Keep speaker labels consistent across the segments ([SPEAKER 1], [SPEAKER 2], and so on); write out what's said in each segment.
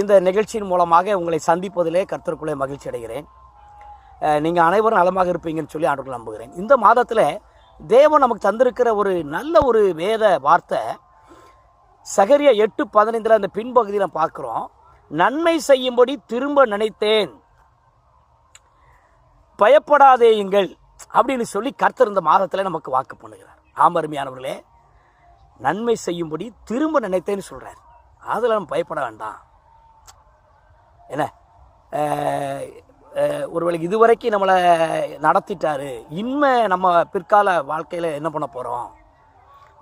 [SPEAKER 1] இந்த நிகழ்ச்சியின் மூலமாக உங்களை சந்திப்பதிலே கர்த்தருக்குள்ளே மகிழ்ச்சி அடைகிறேன். நீங்கள் அனைவரும் நலமாக இருப்பீங்கன்னு சொல்லி ஆண்டுகள் நம்புகிறேன். இந்த மாதத்தில் தேவன் நமக்கு தந்திருக்கிற ஒரு நல்ல ஒரு வேத வார்த்தை சகரிய எட்டு பதினைந்தில் அந்த பின்பகுதியில் பார்க்குறோம். நன்மை செய்யும்படி திரும்ப நினைத்தேன். பயப்படாதேயுங்கள் அப்படின்னு சொல்லி கர்த்தர் இந்த மாதத்தில் நமக்கு வாக்கு பண்ணுகிறார். ஆமருமையானவர்களே நன்மை செய்யும்படி திரும்ப நினைத்தேன்னு சொல்கிறார் அதில் நம்ம பயப்பட வேண்டாம். என்ன? ஒருவேளை இதுவரைக்கும் நம்மளை நடத்திட்டாரு. இனிமே நம்ம பிற்கால வாழ்க்கையில் என்ன பண்ண போகிறோம்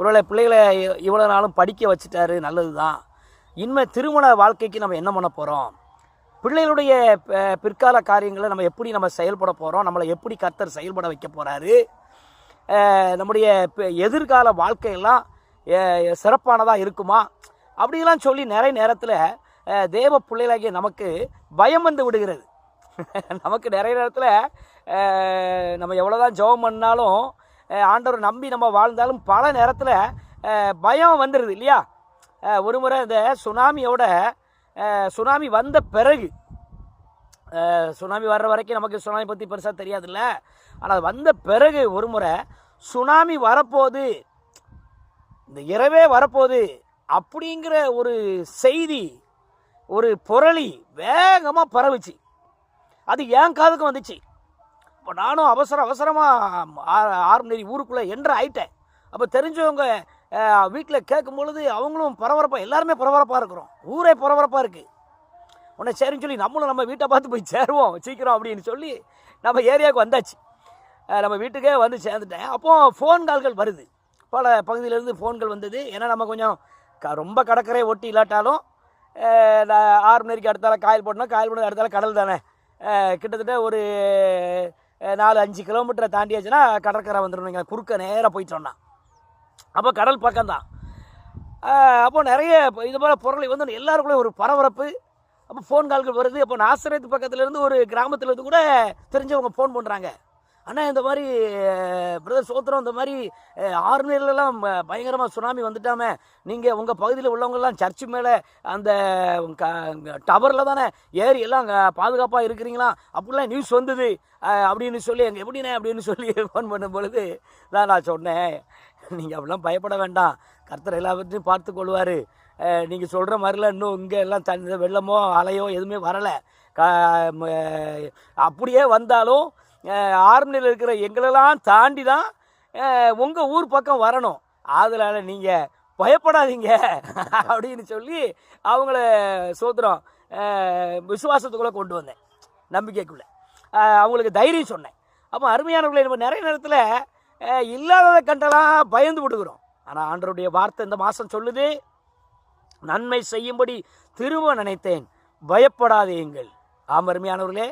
[SPEAKER 1] ஒருவேளை பிள்ளைகளை இவ்வளோ நாளும் படிக்க வச்சுட்டாரு நல்லது தான் இன்மை திருமண வாழ்க்கைக்கு நம்ம என்ன பண்ண போகிறோம் பிள்ளைகளுடைய பிற்கால காரியங்களை நம்ம எப்படி நம்ம செயல்பட போகிறோம் நம்மளை எப்படி கர்த்தர் செயல்பட வைக்க போகிறாரு நம்முடைய எதிர்கால வாழ்க்கையெல்லாம் சிறப்பானதாக இருக்குமா? அப்படிலாம் சொல்லி நிறைய நேரத்தில் தேவ பிள்ளைகளாகிய நமக்கு பயம் வந்து விடுகிறது. நமக்கு நிறைய நேரத்தில் நம்ம எவ்வளோதான் ஜெபம் பண்ணாலும் ஆண்டவர் நம்பி நம்ம வாழ்ந்தாலும் பல நேரத்தில் பயம் வந்துடுது இல்லையா? ஒரு முறை இந்த சுனாமியோட சுனாமி வந்த பிறகு சுனாமி வர்ற வரைக்கும் நமக்கு சுனாமி பற்றி பெருசாக தெரியாதுல்ல. ஆனால் வந்த பிறகு ஒரு முறை சுனாமி வரப்போகுது. இந்த இரவே வரப்போகுது. அப்படிங்கிற ஒரு செய்தி ஒரு புரளி வேகமாக பரவுச்சு. அது என் காதுக்கும் வந்துச்சு. இப்போ நானும் அவசர அவசரமாக ஆறுநெறி ஊருக்குள்ளே என்ற ஆயிட்டேன். அப்போ தெரிஞ்சவங்க வீட்டில் கேட்கும் பொழுது அவங்களும் பரபரப்பாக எல்லாருமே பரபரப்பாக இருக்கிறோம். ஊரே பரபரப்பாக இருக்குது உடனே சரின்னு சொல்லி நம்மளும் நம்ம வீட்டை பார்த்து போய் சேருவோம் சீக்கிரம் அப்படின்னு சொல்லி நம்ம ஏரியாவுக்கு வந்தாச்சு. நம்ம வீட்டுக்கே வந்து சேர்ந்துட்டேன். அப்போது ஃபோன் கால்கள் வருது. பல பகுதியிலேருந்து ஃபோன்கள் வந்தது. ஏன்னா நம்ம கொஞ்சம் ரொம்ப கடற்கரை ஒட்டி இல்லாட்டாலும் ஆறு மணிக்கு அடுத்தால காயல் போட்டோம்னா காயல் போட்டு அடுத்தால கடல் தானே. கிட்டத்தட்ட ஒரு நாலு அஞ்சு கிலோமீட்டரை தாண்டியாச்சுன்னா கடற்கரை வந்துடும் நீங்கள் குறுக்க நேராக போயிட்டோம்னா அப்போ கடல் பக்கம்தான். அப்போ நிறைய இது போல் பொருளை வந்து எல்லாருக்குள்ளே ஒரு பரபரப்பு. அப்போ ஃபோன் கால்கள் வருது. அப்போ நாசரத்து பக்கத்துலேருந்து ஒரு கிராமத்துலேருந்து கூட தெரிஞ்சவங்க ஃபோன் பண்ணுறாங்க ஆனால் இந்த மாதிரி பிரதர் சோத்திரம் இந்த மாதிரி ஆறுநேரிலலாம் பயங்கரமாக சுனாமி வந்துட்டாமே நீங்கள் உங்கள் பகுதியில் உள்ளவங்கெல்லாம் சர்ச்சு மேலே அந்த க டவரில் தானே ஏறி எல்லாம் பாதுகாப்பாக இருக்கிறீங்களா? அப்படிலாம் நியூஸ் வந்தது. அப்படின்னு சொல்லி எங்கள் எப்படிண்ணே? அப்படின்னு சொல்லி ஃபோன் பண்ணும் பொழுது தான் நான் சொன்னேன். நீங்கள் அப்படிலாம் பயப்பட வேண்டாம். கர்த்தர் எல்லாவற்றையும் பார்த்து கொள்வார். நீங்கள் சொல்கிற மாதிரிலாம் இன்னும் இங்கே எல்லாம் தண்ணி வெள்ளமோ அலையோ எதுவுமே வரலை. க அப்படியே வந்தாலும் ஆர்மியில் இருக்கிற எங்களெல்லாம் தாண்டி தான் உங்கள் ஊர் பக்கம் வரணும். அதனால் நீங்கள் பயப்படாதீங்க அப்படின்னு சொல்லி அவங்கள சோத்திரம் விசுவாசத்துக்குள்ளே கொண்டு வந்தேன். நம்பிக்கைக்குள்ளே. அவங்களுக்கு தைரியம் சொன்னேன். அப்போ அருமையானவர்களை நம்ம நிறைய நேரத்தில் இல்லாததை கண்டெல்லாம் பயந்து விடுகிறோம். ஆனால் ஆண்டருடைய வார்த்தை இந்த மாதம் சொல்லுது நன்மை செய்யும்படி திரும்ப நினைத்தேன். பயப்படாதேயுங்கள் ஆம் அருமையானவர்களே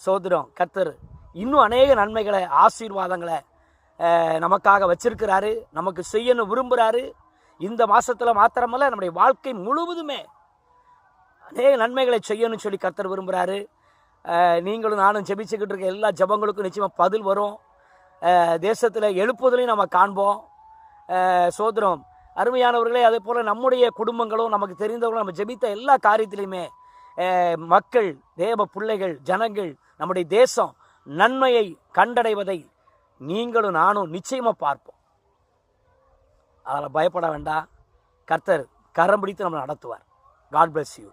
[SPEAKER 1] சோதரம் கத்தர் இன்னும் அநேக நன்மைகளை ஆசீர்வாதங்களை நமக்காக வச்சிருக்கிறாரு. நமக்கு செய்யணும் விரும்புகிறாரு இந்த மாதத்தில் மாத்திரமல்ல நம்முடைய வாழ்க்கை முழுவதுமே அநேக நன்மைகளை செய்யணும்னு சொல்லி கர்த்தர் விரும்புகிறாரு நீங்களும் நானும் ஜெபிச்சுக்கிட்டு இருக்க எல்லா ஜெபங்களுக்கும் நிச்சயமாக பதில் வரும். தேசத்தில் எழுப்புதலையும் நம்ம காண்போம். சோதரம் அருமையானவர்களே அதே போல் நம்முடைய குடும்பங்களும் நமக்கு தெரிந்தவர்களும் நம்ம ஜெபித்த எல்லா காரியத்திலையுமே மக்கள் தேவ பிள்ளைகள் ஜனங்கள் நம்முடைய தேசம் நன்மையை கண்டடைவதை நீங்களும் நானும் நிச்சயமாக பார்ப்போம். அதில் பயப்பட வேண்டாம். கர்த்தர் கரம் பிடித்து நம்மளை நடத்துவார். God bless you